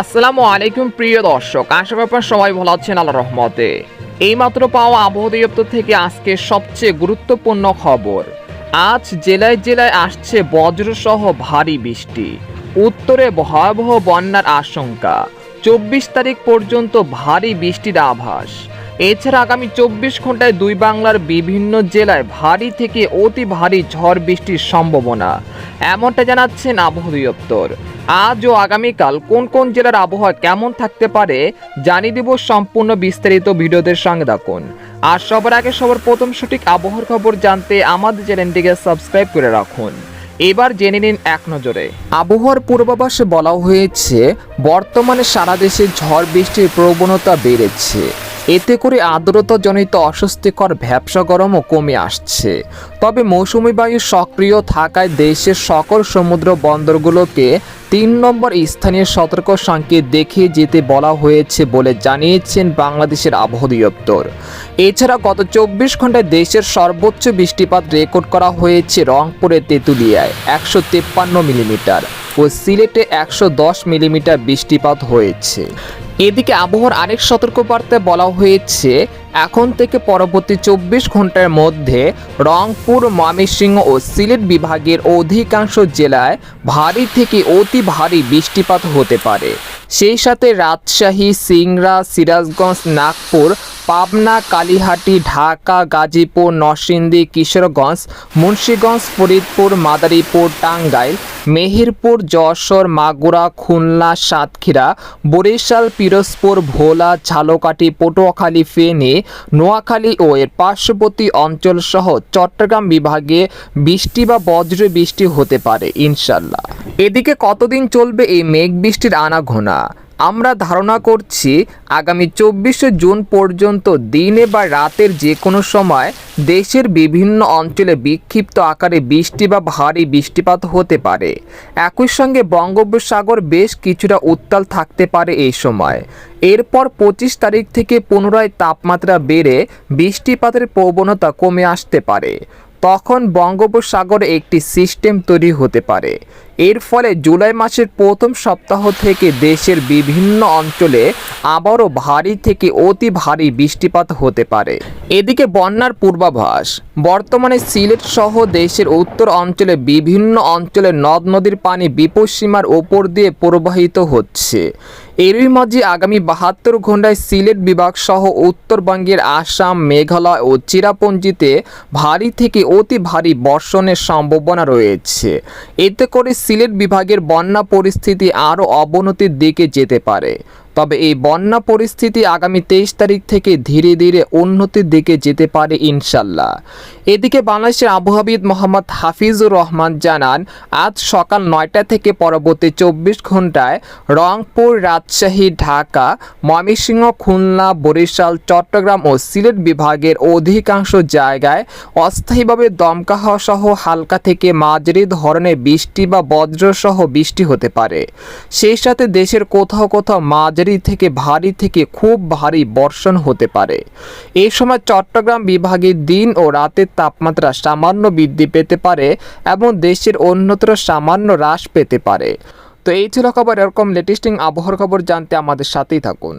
আসসালামু আলাইকুম, প্রিয় দর্শক। আশা করি সবাই ভালো আছেন আল্লাহ রহমতে। এইমাত্র পাওয়া আবহাওয়া দপ্তর থেকে আজকে সবচেয়ে গুরুত্বপূর্ণ খবর। আজ জেলায় জেলায় আসছে বজ্রসহ ভারী বৃষ্টি। উত্তরে ভয়াবহ বন্যার আশঙ্কা। চব্বিশ তারিখ পর্যন্ত ভারী বৃষ্টির আভাস। এছাড়া আগামী চব্বিশ ঘন্টায় দুই বাংলার বিভিন্ন জেলায় ভারী থেকে অতি ভারী ঝড় বৃষ্টির সম্ভাবনা। এমনটা জানাচ্ছেন আবহাওয়া দপ্তর। আজ ও আগামীকাল কোন কোন জেলার আবহাওয়া কেমন থাকতে পারে জানিয়ে দেব সম্পূর্ণ বিস্তারিত ভিডিওদের সঙ্গে থাকুন। আর সবার আগে সবার প্রথম সঠিক আবহাওয়ার খবর জানতে আমাদের চ্যানেলটিকে সাবস্ক্রাইব করে রাখুন। এবার জেনে নিন এক নজরে। আবহাওয়ার পূর্বাভাসে বলা হয়েছে, বর্তমানে সারা দেশে ঝড় বৃষ্টির প্রবণতা বেড়েছে। এতে করে আর্দ্রতাজনিত অস্বস্তিকর ভ্যাবসা গরমও কমে আসছে। তবে মৌসুমি বায়ু সক্রিয় থাকায় দেশের সকল সমুদ্র বন্দরগুলোকে তিন নম্বর স্থানীয় সতর্ক সংকেত দেখিয়ে যেতে বলা হয়েছে বলে জানিয়েছেন বাংলাদেশের আবহাওয়া দপ্তর। এছাড়া গত চব্বিশ ঘন্টায় দেশের সর্বোচ্চ বৃষ্টিপাত রেকর্ড করা হয়েছে রংপুরের তেঁতুলিয়ায় একশো তেপ্পান্ন মিলিমিটার ও সিলেটে একশো দশ মিলিমিটার বৃষ্টিপাত হয়েছে। এদিকে আবহাওয়ার আরেক সতর্কবার্তায় বলা হয়েছে, এখন থেকে পরবর্তী চব্বিশ ঘণ্টার মধ্যে রংপুর, ময়মনসিংহ ও সিলেট বিভাগের অধিকাংশ জেলায় ভারী থেকে অতি ভারী বৃষ্টিপাত হতে পারে। সেই সাথে রাজশাহী, সিংড়া, সিরাজগঞ্জ, নাগপুর পাবনা, কালীহাটি, ঢাকা, গাজীপুর, নরসিংদী, কিশোরগঞ্জ, মুন্সীগঞ্জ, ফরিদপুর, মাদারীপুর, টাঙ্গাইল, মেহেরপুর, যশোর, মাগুরা, খুলনা, সাতক্ষীরা, বরিশাল, পিরোজপুর, ভোলা, ঝালকাঠি, পটুয়াখালী, ফেনী, নোয়াখালী ও এর পার্শ্ববর্তী অঞ্চল সহ চট্টগ্রাম বিভাগে বৃষ্টি বা বজ্র বৃষ্টি হতে পারে, ইনশাল্লাহ। এদিকে কতদিন চলবে এই মেঘ বৃষ্টির আনাঘোনা আমরা ধারণা করছি আগামী চব্বিশে জুন পর্যন্ত দিনে বা রাতের যে কোনো সময় দেশের বিভিন্ন অঞ্চলে বিক্ষিপ্ত আকারে বৃষ্টি বা ভারী বৃষ্টিপাত হতে পারে। একই সঙ্গে বঙ্গোপসাগর বেশ কিছুটা উত্তাল থাকতে পারে এই সময়। এরপর পঁচিশ তারিখ থেকে পুনরায় তাপমাত্রা বেড়ে বৃষ্টিপাতের প্রবণতা কমে আসতে পারে। তখন বঙ্গোপসাগরে একটি সিস্টেম তৈরি হতে পারে। এর ফলে জুলাই মাসের প্রথম সপ্তাহ থেকে দেশের বিভিন্ন অঞ্চলে আবারও ভারী থেকে অতি ভারী বৃষ্টিপাত হতে পারে। এদিকে বন্যার পূর্বাভাস, বর্তমানে সিলেট সহ দেশের উত্তর অঞ্চলে বিভিন্ন অঞ্চলে নদ নদীর পানি বিপদসীমার ওপর দিয়ে প্রবাহিত হচ্ছে। এরই মাঝে আগামী বাহাত্তর ঘন্টায় সিলেট বিভাগ সহ উত্তরবঙ্গের আসাম, মেঘালয় ও চিরাপঞ্জিতে ভারী থেকে অতি ভারী বর্ষণের সম্ভাবনা রয়েছে। এতে করে সিলেট বিভাগের বন্যা পরিস্থিতি আরও অবনতির দিকে যেতে পারে। তবে এই বন্যা পরিস্থিতি আগামী তেইশ তারিখ থেকে ধীরে ধীরে উন্নতির দিকে যেতে পারে ইনশাল্লাহ। এদিকে বাংলাদেশের আবহাওয়াবিদ মোহাম্মদ হাফিজুর রহমান জানান, আজ সকাল নয়টা থেকে পরবর্তী চব্বিশ ঘন্টায় রংপুর, রাজশাহী, ঢাকা, ময়মনসিংহ, খুলনা, বরিশাল, চট্টগ্রাম ও সিলেট বিভাগের অধিকাংশ জায়গায় অস্থায়ীভাবে দমকা হওয়া সহ হালকা থেকে মাঝারি ধরনের বৃষ্টি বা বজ্রসহ বৃষ্টি হতে পারে। সেই সাথে দেশের কোথাও কোথাও মাঝারি থেকে ভারী থেকে খুব ভারী বর্ষণ হতে পারে। এই সময় চট্টগ্রাম বিভাগে দিন ও রাতের তাপমাত্রা সামান্য বৃদ্ধি পেতে পারে এবং দেশের অন্যত্র সামান্য হ্রাস পেতে পারে। তো এই ছিল খবর, এরকম লেটেস্টিং আবহাওয়ার খবর জানতে আমাদের সাথেই থাকুন।